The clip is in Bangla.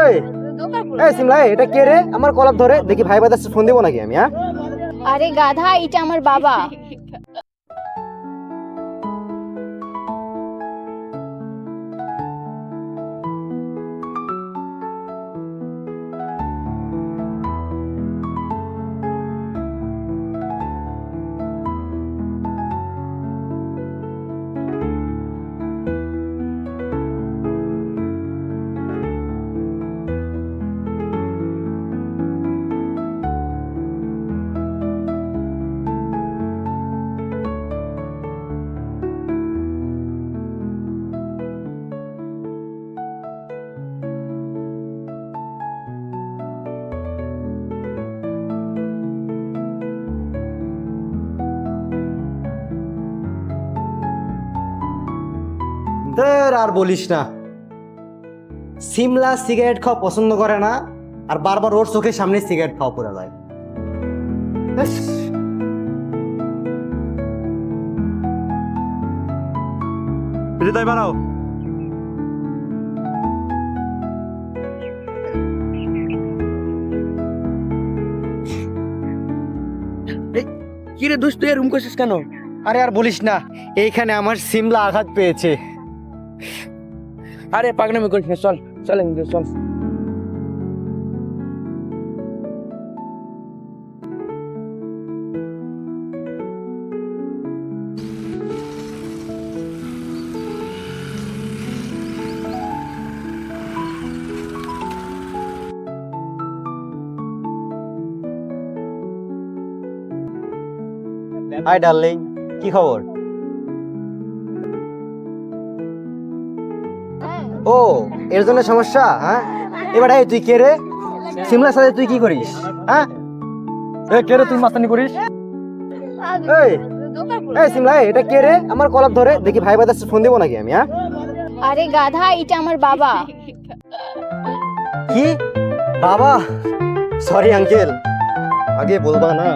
এই এই সিমলা এটা কে রে? আমার কলাপ ধরে দেখি ভাই বাদাস ফোন দেবো নাকি আমি হ্যাঁ? আরে গাধা এটা আমার বাবা। ধর আর বলিস না। সিমলা সিগারেট খাওয়া পছন্দ করে না আর বারবার ওর চোখের সামনে সিগারেট খাওয়া পড়ে যায় হৃদয় বাড়াও কি রে দোস্ত এরকম করছিস কেন? আরে আর বলিস না এইখানে আমার সিমলা আঘাত পেয়েছে। আরে পাগনামি করিস না চল চল চল। হাই ডার্লিং কি খবর? ও এর জন্য সমস্যা হ্যাঁ? এবার এই তুই কে রে? সিমলার সাথে তুই কি করিস হ্যাঁ? এ কে রে তুই মাস্তানি করিস? এই এই সিমলা এটা কে রে? আমার কলার ধরে দেখি ভাই বাদাস ফোন দেবো নাকি আমি হ্যাঁ? আরে গাধা এটা আমার বাবা। কি? বাবা? সরি আঙ্কেল আগে বলবা না।